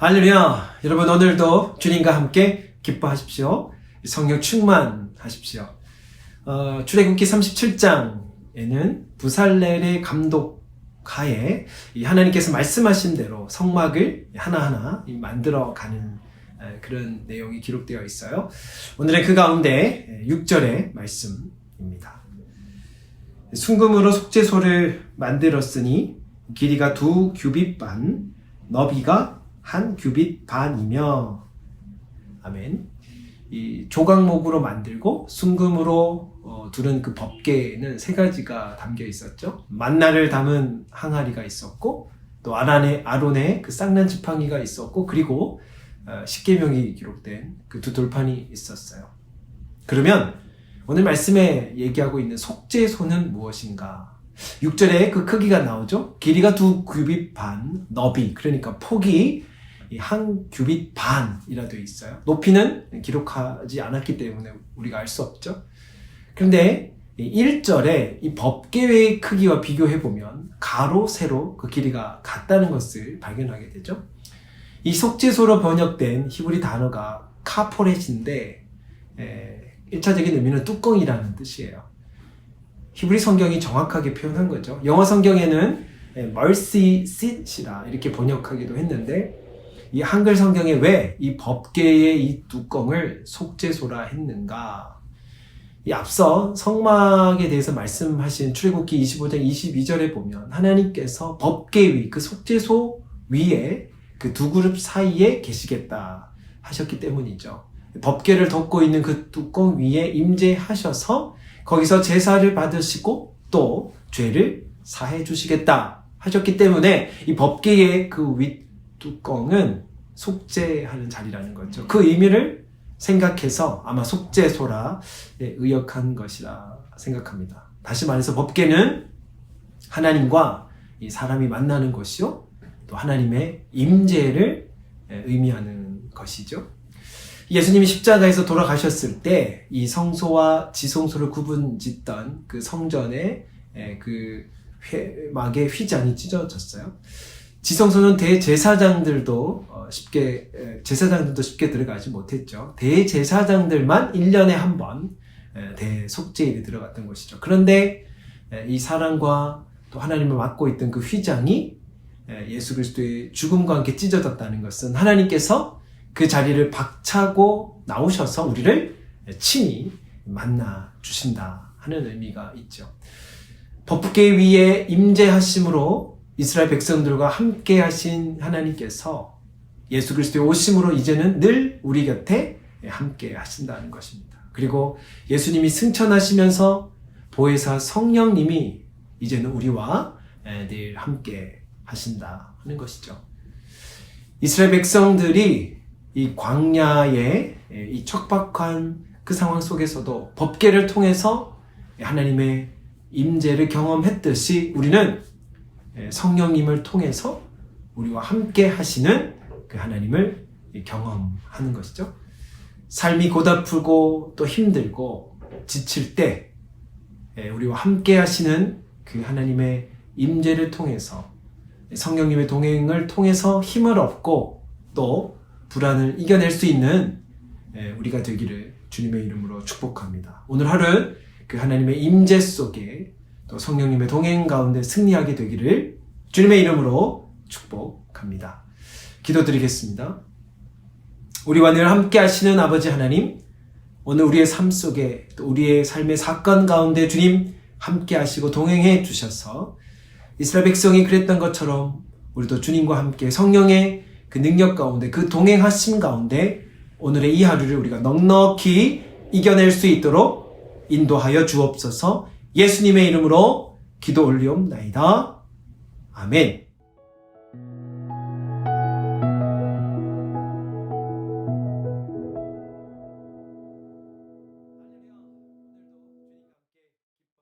할렐루야! 여러분 오늘도 주님과 함께 기뻐하십시오. 성령 충만하십시오. 어, 출애굽기 37장에는 부살렐의 감독 하에 이 하나님께서 말씀하신 대로 성막을 하나하나 이 만들어 가는 에, 그런 내용이 기록되어 있어요. 오늘의 그 가운데 6절의 말씀입니다. 순금으로 속죄소를 만들었으니 길이가 두 규빗 반, 너비가 한 규빗 반이며 아멘. 이 조각목으로 만들고 순금으로 어, 두른 그 법계에는 세 가지가 담겨 있었죠. 만나를 담은 항아리가 있었고 또 아란의 아론의 그 쌍난 지팡이가 있었고 그리고 어, 십계명이 기록된 그 두 돌판이 있었어요. 그러면 오늘 말씀에 얘기하고 있는 속죄소는 무엇인가? 6절에 그 크기가 나오죠. 길이가 두 규빗 반, 너비 그러니까 폭이 이 한 규빗 반이라 되어 있어요. 높이는 기록하지 않았기 때문에 우리가 알 수 없죠. 그런데 1절에 이 법계의 크기와 비교해 보면 가로, 세로 그 길이가 같다는 것을 발견하게 되죠. 이 속죄소로 번역된 히브리 단어가 카포렛인데 에, 1차적인 의미는 뚜껑이라는 뜻이에요. 히브리 성경이 정확하게 표현한 거죠. 영어 성경에는 에, mercy seat이라 이렇게 번역하기도 했는데 이 한글 성경에 왜 이 법계의 이 뚜껑을 속죄소라 했는가? 이 앞서 성막에 대해서 말씀하신 출애굽기 25장 22절에 보면 하나님께서 법계 위, 그 속죄소 위에 그 두 그룹 사이에 계시겠다 하셨기 때문이죠. 법계를 덮고 있는 그 뚜껑 위에 임재하셔서 거기서 제사를 받으시고 또 죄를 사해 주시겠다 하셨기 때문에 이 법계의 그 윗 뚜껑은 속죄하는 자리라는 거죠. 그 의미를 생각해서 아마 속죄소라 예, 의역한 것이라 생각합니다. 다시 말해서 법계는 하나님과 이 사람이 만나는 것이요, 또 하나님의 임재를 예, 의미하는 것이죠. 예수님이 십자가에서 돌아가셨을 때 이 성소와 지성소를 구분 짓던 그 성전의 예, 그 회막의 휘장이 찢어졌어요. 지성소는 대제사장들도 어, 쉽게 에, 제사장들도 쉽게 들어가지 못했죠. 대제사장들만 1년에 한 번 대속죄일에 들어갔던 것이죠. 그런데 에, 이 사랑과 또 하나님을 맡고 있던 그 휘장이 에, 예수 그리스도의 죽음과 함께 찢어졌다는 것은 하나님께서 그 자리를 박차고 나오셔서 우리를 친히 만나 주신다 하는 의미가 있죠. 법계 위에 임재하심으로 이스라엘 백성들과 함께 하신 하나님께서 예수 그리스도의 오심으로 이제는 늘 우리 곁에 함께 하신다는 것입니다. 그리고 예수님이 승천하시면서 보혜사 성령님이 이제는 우리와 늘 함께 하신다 하는 것이죠. 이스라엘 백성들이 이 광야의 이 척박한 그 상황 속에서도 법계를 통해서 하나님의 임재를 경험했듯이 우리는 성령님을 통해서 우리와 함께 하시는 그 하나님을 경험하는 것이죠. 삶이 고달프고 또 힘들고 지칠 때 우리와 함께 하시는 그 하나님의 임재를 통해서 성령님의 동행을 통해서 힘을 얻고 또 불안을 이겨낼 수 있는 우리가 되기를 주님의 이름으로 축복합니다. 오늘 하루 그 하나님의 임재 속에 또 성령님의 동행 가운데 승리하게 되기를 주님의 이름으로 축복합니다. 기도드리겠습니다. 우리와 늘 함께 하시는 아버지 하나님, 오늘 우리의 삶 속에 또 우리의 삶의 사건 가운데 주님 함께 하시고 동행해 주셔서 이스라엘 백성이 그랬던 것처럼 우리도 주님과 함께 성령의 그 능력 가운데 그 동행하심 가운데 오늘의 이 하루를 우리가 넉넉히 이겨낼 수 있도록 인도하여 주옵소서 예수님의 이름으로 기도 올리옵나이다. 아멘.